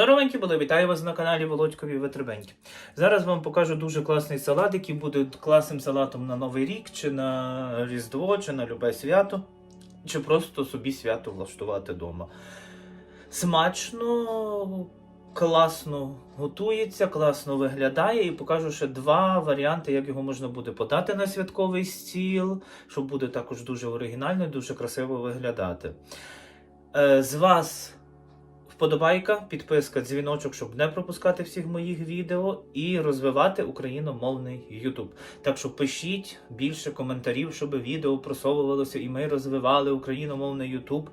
Здоровенькі були, вітаю вас на каналі Володькові Витребеньки. Зараз вам покажу дуже класний салат, який буде класним салатом на Новий рік, чи на Різдво, чи на любе свято, чи просто собі свято влаштувати вдома. Смачно, класно готується, класно виглядає, і покажу ще два варіанти, як його можна буде подати на святковий стіл, що буде також дуже оригінально і дуже красиво виглядати. Е, З вас вподобайка, підписка, дзвіночок, щоб не пропускати всіх моїх відео і розвивати україномовний YouTube. Так що пишіть більше коментарів, щоб відео просовувалося, і ми розвивали україномовний YouTube.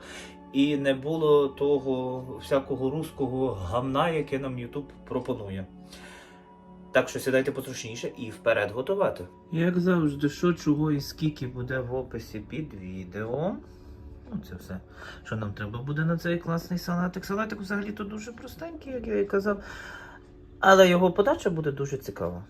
І не було того всякого руського гамна, яке нам YouTube пропонує. Так що сідайте потрушніше і вперед готувати. Як завжди, що, чого і скільки буде в описі під відео. Ну, це все, що нам треба буде на цей класний салатик. Салатик взагалі то дуже простенький, як я і казав. Але його подача буде дуже цікава.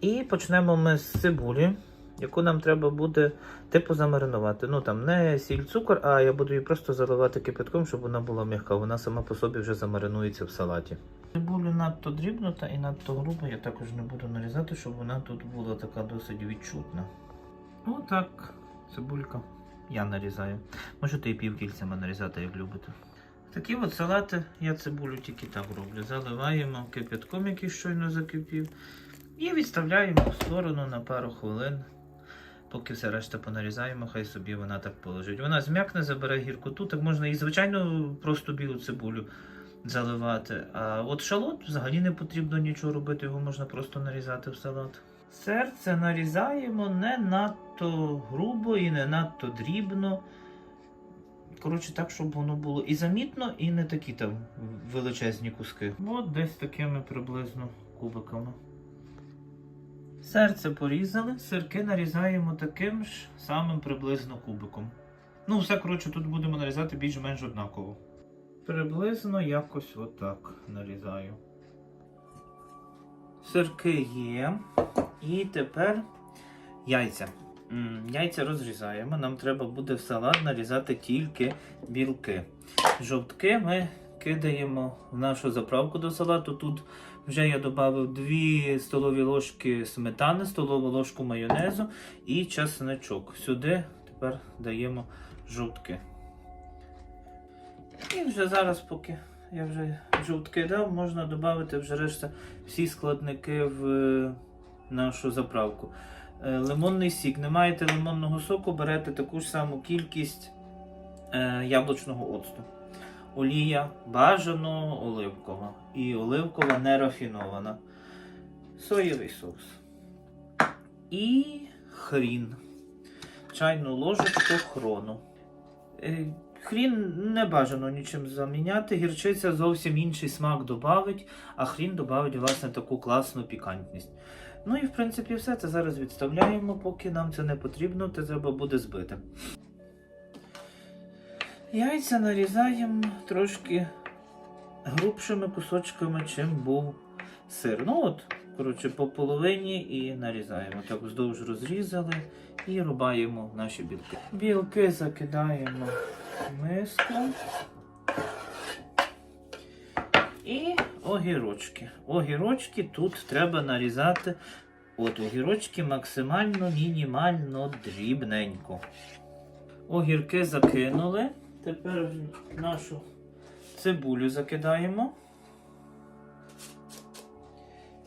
І почнемо ми з цибулі, яку нам треба буде типу замаринувати. Ну там не сіль, цукор, а я буду її просто заливати кипятком, щоб вона була м'яка. Вона сама по собі вже замаринується в салаті. Цибулю надто дрібно та і надто грубо я також не буду нарізати, щоб вона тут була така досить відчутна. Отак, цибулька. Я нарізаю. Можете і півкільцями нарізати, як любите. Такі от салати я цибулю тільки так роблю. Заливаємо кипятком, який щойно закипів, і відставляємо в сторону на пару хвилин. Поки все решта понарізаємо, хай собі вона так полежить. Вона зм'якне, забере гіркоту, так можна і звичайно просто білу цибулю заливати. А от шалот взагалі не потрібно нічого робити, його можна просто нарізати в салат. Серце нарізаємо не надто грубо і не надто дрібно. Коротше, так, щоб воно було і замітно, і не такі там величезні куски. От десь такими приблизно кубиками. Серце порізали, сирки нарізаємо таким ж самим приблизно кубиком. Ну, все, коротше, тут будемо нарізати більш-менш однаково. Приблизно якось отак нарізаю. Сирки є. І тепер яйця. Яйця розрізаємо. Нам треба буде в салат нарізати тільки білки. Жовтки ми кидаємо в нашу заправку до салату. Тут вже я додав 2 столові ложки сметани, столову ложку майонезу і чесничок. Сюди тепер даємо жовтки. І вже зараз, поки я вже жовтки дав, можна додати вже решта всі складники в е, нашу заправку. Е, Лимонний сік. Не маєте лимонного соку, берете таку ж саму кількість е, яблучного оцту. Олія бажано оливкова. І оливкова не рафінована. Соєвий соус. І хрін. Чайну ложечку хрону. Хрін не бажано нічим заміняти. Гірчиця зовсім інший смак додавить, а хрін додавить, власне, таку класну пікантність. Ну і в принципі все це зараз відставляємо, поки нам це не потрібно, це треба буде збити. Яйця нарізаємо трошки грубшими кусочками, чим був сир. Ну от, коротше, по половині і нарізаємо. Так вздовж розрізали і рубаємо наші білки. Білки закидаємо в миску. І огірочки. Огірочки тут треба нарізати. От огірочки максимально мінімально дрібненько. Огірки закинули. Тепер нашу цибулю закидаємо.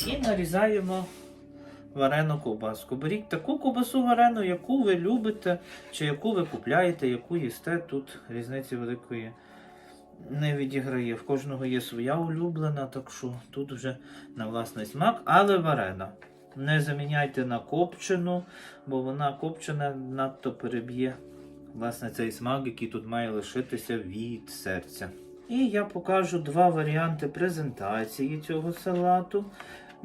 І нарізаємо варену ковбаску. Беріть таку ковбасу варену, яку ви любите, чи яку ви купляєте, яку їсте. Тут різниці великої не відіграє. В кожного є своя улюблена, так що тут вже на власний смак, але варена. Не заміняйте на копчену, бо вона копчена надто переб'є власне цей смак, який тут має лишитися від серця. І я покажу два варіанти презентації цього салату.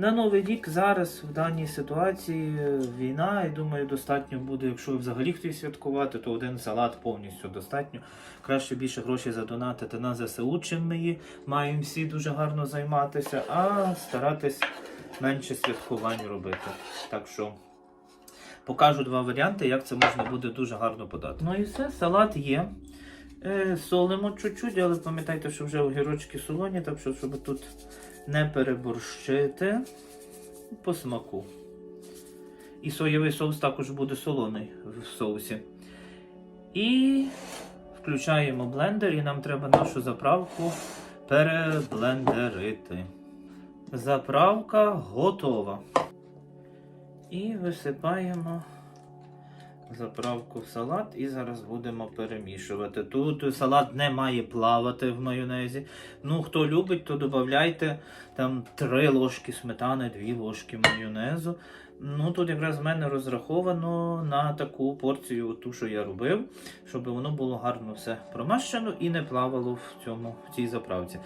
На Новий рік зараз в даній ситуації війна, і думаю, достатньо буде, якщо взагалі хтось святкувати, то один салат повністю достатньо. Краще більше грошей задонатити на ЗСУ, чим ми її маємо всі дуже гарно займатися, а старатись менше святкувань робити. Так що покажу два варіанти, як це можна буде дуже гарно подати. Ну і все, салат є. Е, солимо чуть-чуть, але пам'ятайте, що вже огірочки солоні, так що, щоб тут не переборщити по смаку. І соєвий соус також буде солоний в соусі. І включаємо блендер, і нам треба нашу заправку переблендерити. Заправка готова. І висипаємо заправку в салат і зараз будемо перемішувати. Тут салат не має плавати в майонезі. Ну, хто любить, то додавайте там 3 ложки сметани, 2 ложки майонезу. Ну, тут якраз в мене розраховано на таку порцію, ту, що я робив, щоб воно було гарно все промащено і не плавало в цьому в цій заправці.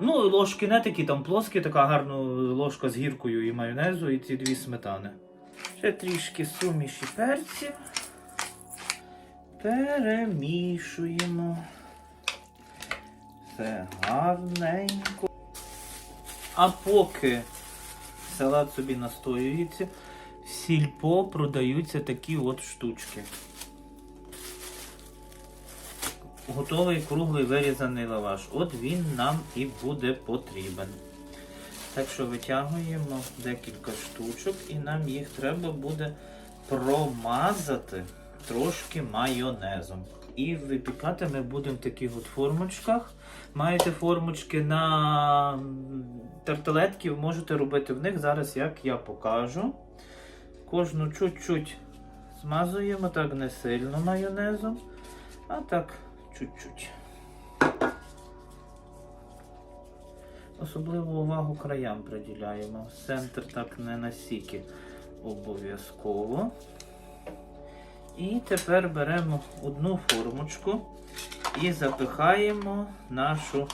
Ну, ложки не такі там плоскі, така гарна ложка з гіркою і майонезу, і ці дві сметани. Ще трішки суміші перців. Перемішуємо. Все гарненько. А поки салат собі настоюється, в сільпо продаються такі от штучки. Готовий круглий вирізаний лаваш. От він нам і буде потрібен. Так що витягуємо декілька штучок і нам їх треба буде промазати трошки майонезом. І випікати ми будемо в таких от формочках. Маєте формочки на тарталетки, можете робити в них зараз, як я покажу. Кожну чуть-чуть змазуємо, так не сильно майонезом, а так чуть-чуть. Особливу увагу краям приділяємо. Центр так не настільки обов'язково. І тепер беремо одну формочку і запихаємо нашу.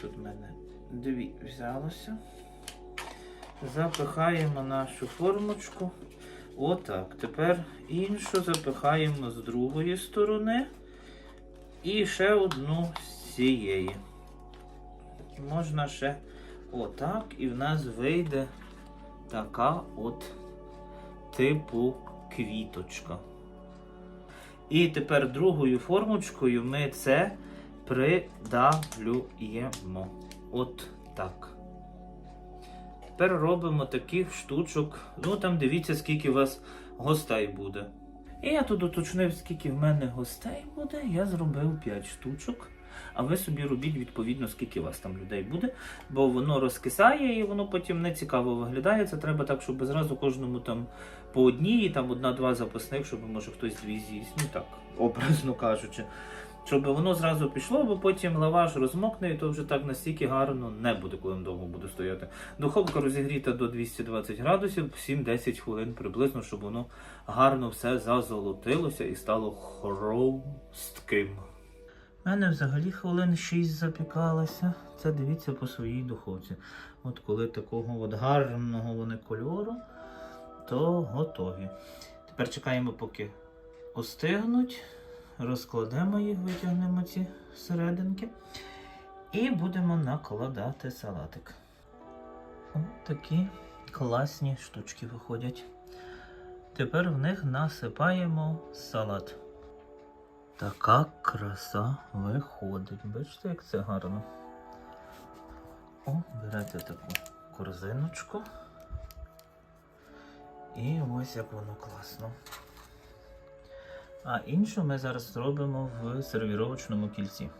Тут в мене дві взялося. Запихаємо нашу формочку. Отак. Тепер іншу запихаємо з другої сторони. І ще одну з цієї. Можна ще отак, і в нас вийде така от типу квіточка. І тепер другою формочкою ми це придавлюємо. От так. Тепер робимо таких штучок. Ну там дивіться, скільки у вас гостей буде. І я тут уточнив, скільки в мене гостей буде. Я зробив 5 штучок. А ви собі робіть відповідно, скільки у вас там людей буде, бо воно розкисає і воно потім не цікаво виглядає. Це треба так, щоб зразу кожному там по одній, там одна-два запасних, щоб може хтось дві з'їсть. Ну так, образно кажучи. Щоб воно зразу пішло, бо потім лаваш розмокне, і то вже так настільки гарно не буде, коли довго буде стояти. Духовка розігріта до 220 градусів, 7-10 хвилин приблизно, щоб воно гарно все зазолотилося і стало хрустким. У мене взагалі хвилин 6 запікалося. Це дивіться по своїй духовці. От коли такого от гарного вони кольору, то готові. Тепер чекаємо, поки остигнуть. Розкладемо їх, витягнемо ці серединки. І будемо накладати салатик. Ось такі класні штучки виходять. Тепер в них насипаємо салат. Така краса виходить. Бачите, як це гарно. О, берете таку корзиночку. І ось як воно класно. А іншу ми зараз зробимо в сервіровочному кільці.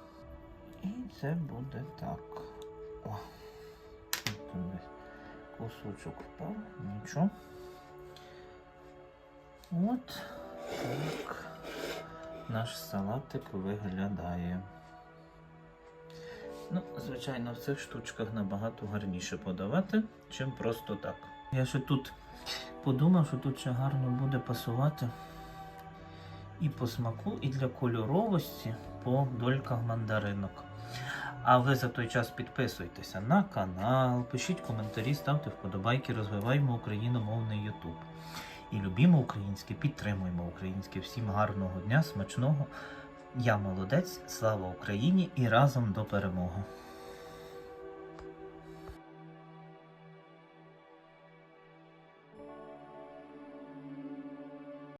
І це буде так. О, тут десь кусочок впав, нічого. От так наш салатик виглядає. Ну, звичайно, в цих штучках набагато гарніше подавати, чим просто так. Я ще тут подумав, що тут ще гарно буде пасувати і по смаку, і для кольоровості по дольках мандаринок. А ви за той час підписуйтеся на канал, пишіть коментарі, ставте вподобайки, розвиваємо україномовний YouTube. І любімо українське, підтримуємо українське. Всім гарного дня, смачного. Я молодець, слава Україні і разом до перемоги.